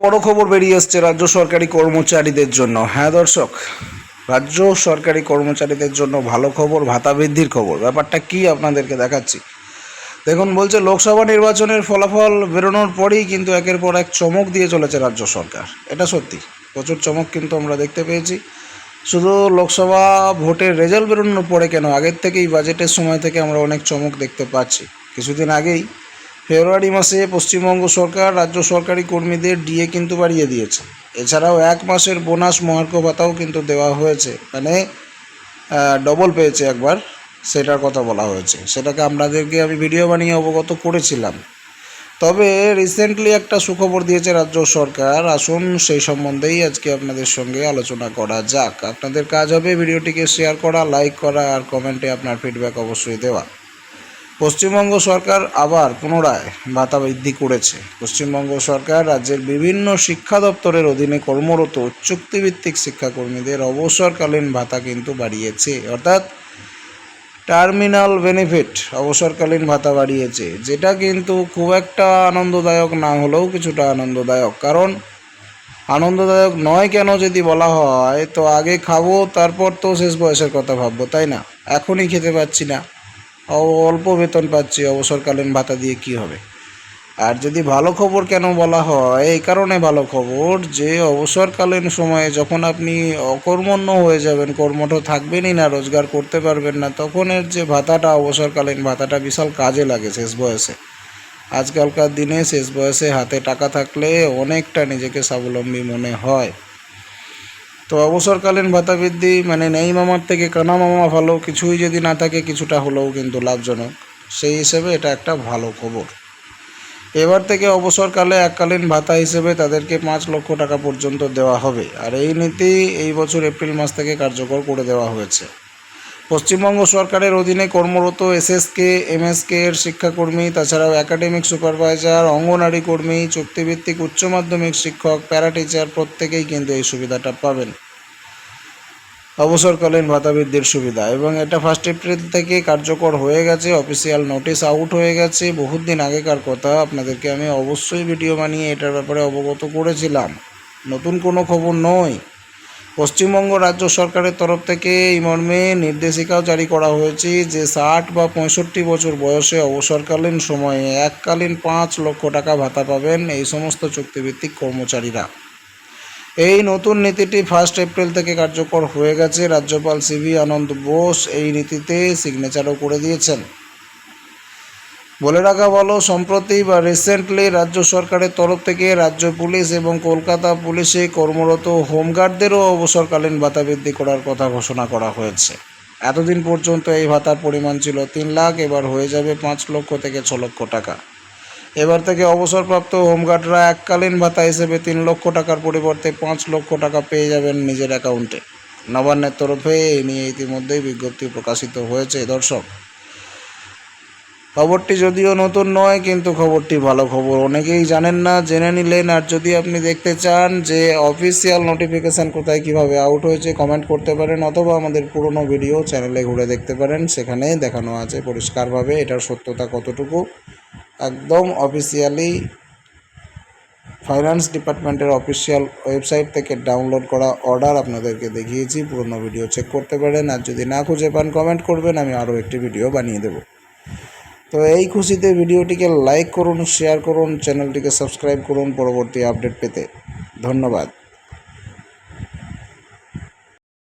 বড় খবর বেরিয়ে এসছে রাজ্য সরকারি কর্মচারীদের জন্য। হ্যাঁ দর্শক, রাজ্য সরকারি কর্মচারীদের জন্য ভালো খবর, ভাতা বৃদ্ধির খবর। ব্যাপারটা কি আপনাদেরকে দেখাচ্ছি। দেখুন, বলছে লোকসভা নির্বাচনের ফলাফল বেরোনোর পরেই কিন্তু একের পর এক চমক দিয়ে চলেছে রাজ্য সরকার। এটা সত্যি। প্রচুর চমক কিন্তু আমরা দেখতে পেয়েছি। শুধু লোকসভা ভোটের রেজাল্ট বেরোনোর পরে কেন? আগের থেকেই বাজেটের সময় থেকে আমরা অনেক চমক দেখতে পাচ্ছি। কিছুদিন আগেই ফেব্রুয়ারি মাসে পশ্চিমবঙ্গ সরকার রাজ্য সরকারি কর্মীদের ডিএ কিন্তু বাড়িয়ে দিয়েছে। এছাড়াও এক মাসের বোনাস মহার্ঘ ভাতাও কিন্তু দেওয়া হয়েছে। মানে ডবল পেয়েছে একবার, সেটার কথা বলা হয়েছে। সেটাকে আপনাদেরকে আমি ভিডিও বানিয়ে অবগত করেছিলাম। তবে রিসেন্টলি একটা সুখবর দিয়েছে রাজ্য সরকার। আসুন, সেই সম্বন্ধেই আজকে আপনাদের সঙ্গে আলোচনা করা যাক। আপনাদের কাজ হবে ভিডিওটিকে শেয়ার করা লাইক করা, আর কমেন্টে আপনার ফিডব্যাক অবশ্যই দেওয়া। পশ্চিমবঙ্গ সরকার আবার পুনরায় ভাতা বৃদ্ধি করেছে। পশ্চিমবঙ্গ সরকার রাজ্যের বিভিন্ন শিক্ষা দপ্তরের অধীনে কর্মরত চুক্তিভিত্তিক শিক্ষাকর্মীদের অবসরকালীন ভাতা কিন্তু বাড়িয়েছে। অর্থাৎ টার্মিনাল বেনিফিট অবসরকালীন ভাতা বাড়িয়েছে, যেটা কিন্তু খুব একটা আনন্দদায়ক না হলেও কিছুটা আনন্দদায়ক। কারণ আনন্দদায়ক নয় কেন যদি বলা হয়, তো আগে খাব, তারপর তো শেষ বয়সের কথা ভাববো, তাই না? এখনই খেতে পাচ্ছি না। অল্প বেতন পাচ্ছি অবসরকালীন ভাতা দিয়ে কি হবে? আর যদি ভালো খবর কেন বলা হয়, এই কারণে ভালো খবর যে অবসরকালীন সময়ে যখন আপনি অকর্মণ্য হয়ে যাবেন, কর্মঠ থাকবেনই না, রোজগার করতে পারবেন না তখন এর যে ভাতাটা, অবসরকালীন ভাতাটা বিশাল কাজে লাগে শেষ বয়সে। আজকালকার দিনে শেষ বয়সে হাতে টাকা থাকলে অনেকটা নিজেকে স্বাবলম্বী মনে হয়। তো অবসরকালীন ভাতা বৃদ্ধি মানে নেই মামার থেকে কানা মামা ভালো, কিছুই যদি না থাকে কিছুটা হলেও কিন্তু লাভজনক। সেই হিসেবে এটা একটা ভালো খবর। এবার থেকে অবসরকালে এককালীন ভাতা হিসেবে তাদেরকে পাঁচ লক্ষ টাকা পর্যন্ত দেওয়া হবে। আর এই নীতি এই বছর এপ্রিল মাস থেকে কার্যকর করে দেওয়া হয়েছে। পশ্চিমবঙ্গ সরকারের অধীনে কর্মরত এসএসকে, এমএসকে এর শিক্ষাকর্মী, তাছাড়াও একাডেমিক সুপারভাইজার, অঙ্গনারী কর্মী, চুক্তিভিত্তিক উচ্চ মাধ্যমিক শিক্ষক প্যারা টিচার প্রত্যেকেই কিন্তু এই সুবিধাটা পাবেন। অবসরকালীন ভাতা বৃদ্ধির সুবিধা এবং এটা ফার্স্ট এপ্রিল থেকে কার্যকর হয়ে গেছে অফিসিয়াল নোটিশ আউট হয়ে গেছে। বহুত দিন আগেকার কথা, আপনাদেরকে আমি অবশ্যই ভিডিও বানিয়ে এটার ব্যাপারে অবগত করেছিলাম। নতুন কোনো খবর নয়। পশ্চিমবঙ্গ রাজ্য সরকারের তরফ থেকে এই মর্মে নির্দেশিকাও জারি করা হয়েছে যে ষাট বা পঁয়ষট্টি বছর বয়সে অবসরকালীন সময়ে এককালীন পাঁচ লক্ষ টাকা ভাতা পাবেন এই সমস্ত চুক্তিভিত্তিক কর্মচারীরা। এই নতুন নীতিটি ফার্স্ট এপ্রিল থেকে কার্যকর হয়ে গেছে। রাজ্যপাল সিভি আনন্দ বোস এই নীতিতে সিগনেচারও করে দিয়েছেন। বলে রাখা ভালো, সম্প্রতি বা রিসেন্টলি রাজ্য সরকারের তরফ থেকে রাজ্য পুলিশ এবং কলকাতা পুলিশে কর্মরত হোমগার্ডদেরও অবসরকালীন ভাতা বৃদ্ধি করার কথা ঘোষণা করা হয়েছে। এতদিন পর্যন্ত এই ভাতার পরিমাণ ছিল তিন লাখ, এবার হয়ে যাবে পাঁচ লক্ষ থেকে ছ লক্ষ টাকা। এবার থেকে অবসরপ্রাপ্ত হোমগার্ডরা এককালীন ভাতা হিসেবে তিন লক্ষ টাকার পরিবর্তে পাঁচ লক্ষ টাকা পেয়ে যাবেন নিজের অ্যাকাউন্টে। নবান্নের তরফে এই নিয়ে ইতিমধ্যেই বিজ্ঞপ্তি প্রকাশিত হয়েছে, দর্শক। খবরটি যদিও নতুন নয়, কিন্তু খবরটি ভালো খবর। অনেকেই জানেন না, জেনে নিলেন, আর যদি আপনি দেখতে চান যে অফিসিয়াল নোটিফিকেশান কোথায় কীভাবে আউট হয়েছে কমেন্ট করতে পারেন, অথবা আমাদের পুরনো ভিডিও চ্যানেলে ঘুরে দেখতে পারেন, সেখানে দেখানো আছে পরিষ্কারভাবে এটার সত্যতা কতটুকু। একদম অফিসিয়ালি ফাইন্যান্স ডিপার্টমেন্টের অফিসিয়াল ওয়েবসাইট থেকে ডাউনলোড করা অর্ডার আপনাদেরকে দেখিয়েছি, পুরনো ভিডিও চেক করতে পারেন, আর যদি না খুঁজে পান কমেন্ট করবেন, আমি আরও একটি ভিডিও বানিয়ে দেবো। তো এই খুশিতে ভিডিওটিকে লাইক করুন শেয়ার করুন চ্যানেলটিকে সাবস্ক্রাইব করুন, পরবর্তী আপডেট পেতে। ধন্যবাদ।